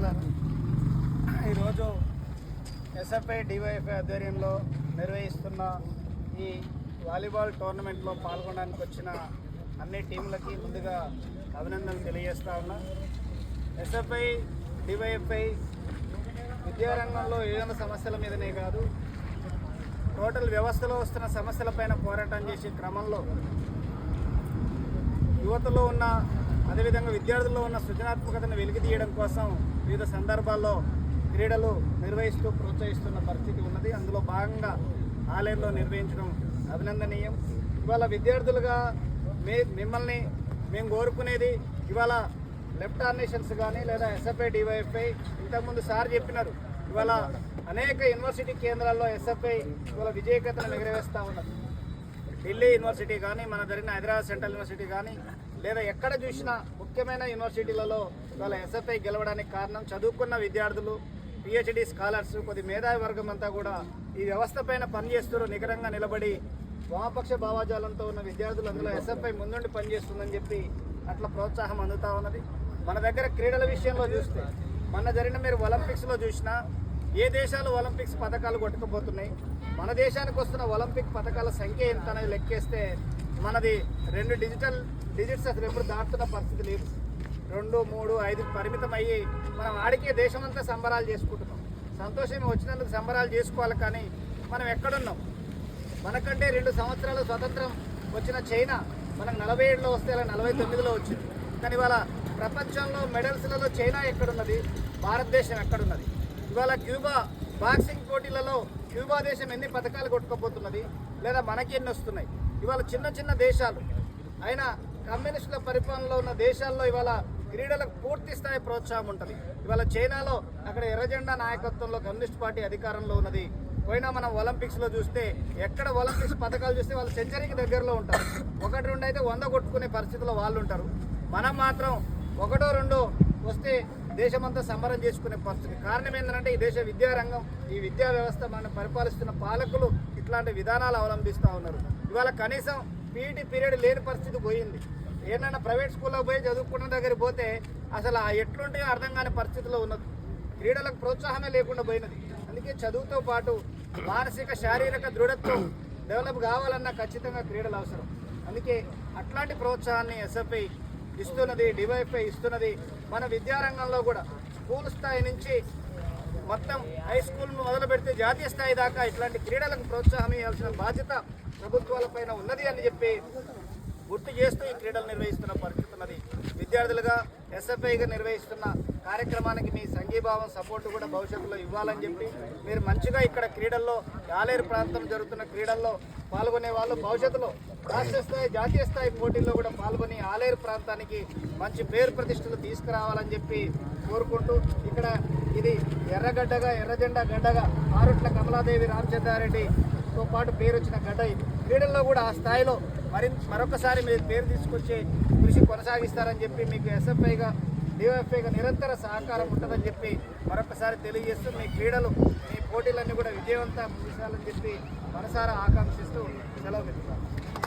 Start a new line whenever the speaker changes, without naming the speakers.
మిత్రులారా ఈరోజు SFI DYFI ఆధ్వర్యంలో నిర్వహిస్తున్న ఈ వాలీబాల్ టోర్నమెంట్లో పాల్గొనడానికి వచ్చిన అన్ని టీంలకి ముందుగా అభినందనలు తెలియజేస్తా ఉన్నా. ఎస్ఎఫ్ఐ డివైఎఫ్ఐ విద్యారంగంలో ఏదైనా సమస్యల మీదనే కాదు టోటల్ వ్యవస్థలో వస్తున్న సమస్యలపైన పోరాటం చేసే క్రమంలో యువతలో ఉన్న అదేవిధంగా విద్యార్థుల్లో ఉన్న సృజనాత్మకతను వెలికితీయడం కోసం వివిధ సందర్భాల్లో క్రీడలు నిర్వహిస్తూ ప్రోత్సహిస్తున్న పరిస్థితి ఉన్నది. అందులో భాగంగా ఆలయంలో నిర్వహించడం అభినందనీయం. ఇవాళ విద్యార్థులుగా మే మిమ్మల్ని మేము కోరుకునేది ఇవాళ లెఫ్ట్ ఆర్నేషన్స్ కానీ లేదా ఎస్ఎఫ్ఐ డివైఎఫ్ఐ ఇంతకుముందు సార్ చెప్పినారు. ఇవాళ అనేక యూనివర్సిటీ కేంద్రాల్లో ఎస్ఎఫ్ఐ ఇవాళ విజయకతను ఎగరవేస్తూ ఉన్నది ఢిల్లీ యూనివర్సిటీ కానీ మన జరిగిన హైదరాబాద్ సెంట్రల్ యూనివర్సిటీ కానీ లేదా ఎక్కడ చూసినా ముఖ్యమైన యూనివర్సిటీలలో ఇవాళ ఎస్ఎఫ్ఐ గెలవడానికి కారణం చదువుకున్న విద్యార్థులు పిహెచ్డి స్కాలర్స్ కొద్ది మేధావి వర్గం అంతా కూడా ఈ వ్యవస్థ పైన పనిచేస్తూ నికరంగా నిలబడి వామపక్ష భావాజాలంతో ఉన్న విద్యార్థులు అందులో ఎస్ఎఫ్ఐ ముందుండి పనిచేస్తుందని చెప్పి అట్లా ప్రోత్సాహం అందుతా ఉన్నది. మన దగ్గర క్రీడల విషయంలో చూస్తే మన జరిగిన మీరు ఒలింపిక్స్లో చూసినా ఏ దేశాలు ఒలింపిక్స్ పథకాలు కొట్టుకుపోతున్నాయి? మన దేశానికి వస్తున్న ఒలింపిక్ పథకాల సంఖ్య ఎంత అనేది లెక్కేస్తే మనది రెండు డిజిటల్ డిజిట్స్ అసలు ఎప్పుడు దాటుతున్న పరిస్థితి లేదు. రెండు మూడు ఐదు పరిమితం అయ్యి మనం ఆడికే దేశమంతా సంబరాలు చేసుకుంటున్నాం. సంతోషం వచ్చినందుకు సంబరాలు చేసుకోవాలి కానీ మనం ఎక్కడున్నాం? మనకంటే రెండు సంవత్సరాలు స్వతంత్రం వచ్చిన చైనా మనకు నలభై ఏడులో వస్తే అలా నలభై తొమ్మిదిలో వచ్చింది. కానీ ఇవాళ ప్రపంచంలో మెడల్స్లలో చైనా ఎక్కడున్నది? భారతదేశం ఎక్కడున్నది? ఇవాళ క్యూబా బాక్సింగ్ పోటీలలో క్యూబా దేశం ఎన్ని పథకాలు కొట్టుకోబోతున్నది? లేదా మనకి ఎన్ని వస్తున్నాయి? ఇవాళ చిన్న చిన్న దేశాలు. అయినా కమ్యూనిస్టుల పరిపాలనలో ఉన్న దేశాల్లో ఇవాళ క్రీడలకు పూర్తి స్థాయి ప్రోత్సాహం ఉంటుంది. ఇవాళ చైనాలో అక్కడ ఎర్రజెండా నాయకత్వంలో కమ్యూనిస్ట్ పార్టీ అధికారంలో ఉన్నది. పోయినా మనం ఒలింపిక్స్లో చూస్తే ఎక్కడ ఒలింపిక్స్ పథకాలు చూస్తే వాళ్ళు సెంచరీకి దగ్గరలో ఉంటారు. ఒకటి రెండు అయితే వంద కొట్టుకునే పరిస్థితిలో వాళ్ళు ఉంటారు. మనం మాత్రం ఒకటో రెండో వస్తే దేశమంతా సంబరం చేసుకునే పరిస్థితి. కారణం ఏంటంటే ఈ దేశ విద్యారంగం ఈ విద్యా వ్యవస్థ మనం పరిపాలిస్తున్న పాలకులు ఇట్లాంటి విధానాలు అవలంబిస్తూ ఉన్నారు. ఇవాళ కనీసం పీఈటీ పీరియడ్ లేని పరిస్థితి పోయింది. ఏంటంటే ప్రైవేట్ స్కూల్లో పోయి చదువుకున్న దగ్గర పోతే అసలు ఆ ఎట్లుంటే అర్థం కాని పరిస్థితిలో ఉన్నది. క్రీడలకు ప్రోత్సాహమే లేకుండా పోయినది. అందుకే చదువుతో పాటు మానసిక శారీరక దృఢత్వం డెవలప్ కావాలన్నా ఖచ్చితంగా క్రీడలు అవసరం. అందుకే అట్లాంటి ప్రోత్సాహాన్ని ఎస్ఎఫ్ఐ ఇస్తున్నది డివైఎఫ్ఐ ఇస్తున్నది మన విద్యారంగంలో కూడా. స్కూల్ స్థాయి నుంచి మొత్తం హై స్కూల్ మొదలు పెడితే జాతీయ స్థాయి దాకా ఇట్లాంటి క్రీడలకు ప్రోత్సాహం ఇవ్వాల్సిన బాధ్యత ప్రభుత్వాలపైన ఉన్నది అని చెప్పి గుర్తు చేస్తూ ఈ క్రీడలు నిర్వహిస్తున్న పరిస్థితి ఉన్నది. విద్యార్థులుగా ఎస్ఎఫ్ఐగా నిర్వహిస్తున్న కార్యక్రమానికి మీ సంఘీభావం సపోర్టు కూడా భవిష్యత్తులో ఇవ్వాలని చెప్పి మీరు మంచిగా ఇక్కడ క్రీడల్లో ఆలేరు ప్రాంతం జరుగుతున్న క్రీడల్లో పాల్గొనే వాళ్ళు భవిష్యత్తులో రాష్ట్ర స్థాయి జాతీయ స్థాయి పోటీల్లో కూడా పాల్గొని ఆలేరు ప్రాంతానికి మంచి పేరు ప్రతిష్టలు తీసుకురావాలని చెప్పి కోరుకుంటూ ఇక్కడ ఇది ఎర్రగడ్డగా ఎర్రజెండా గడ్డగా ఆరుట్ల కమలాదేవి తో పాటు పేరు వచ్చిన గడ్డ ఇది. క్రీడల్లో కూడా ఆ స్థాయిలో మరి మరొకసారి మీరు పేరు తీసుకొచ్చి కృషి కొనసాగిస్తారని చెప్పి మీకు ఎస్ఎఫ్ఐగా డిఎఫ్ఐగా నిరంతర సహకారం ఉంటుందని చెప్పి మరొకసారి తెలియజేస్తూ మీ క్రీడలు మీ పోటీలన్నీ కూడా విజయవంతం చేయాలని చెప్పి మనసారా ఆకాంక్షిస్తూ సెలవు పెట్టుకున్నాను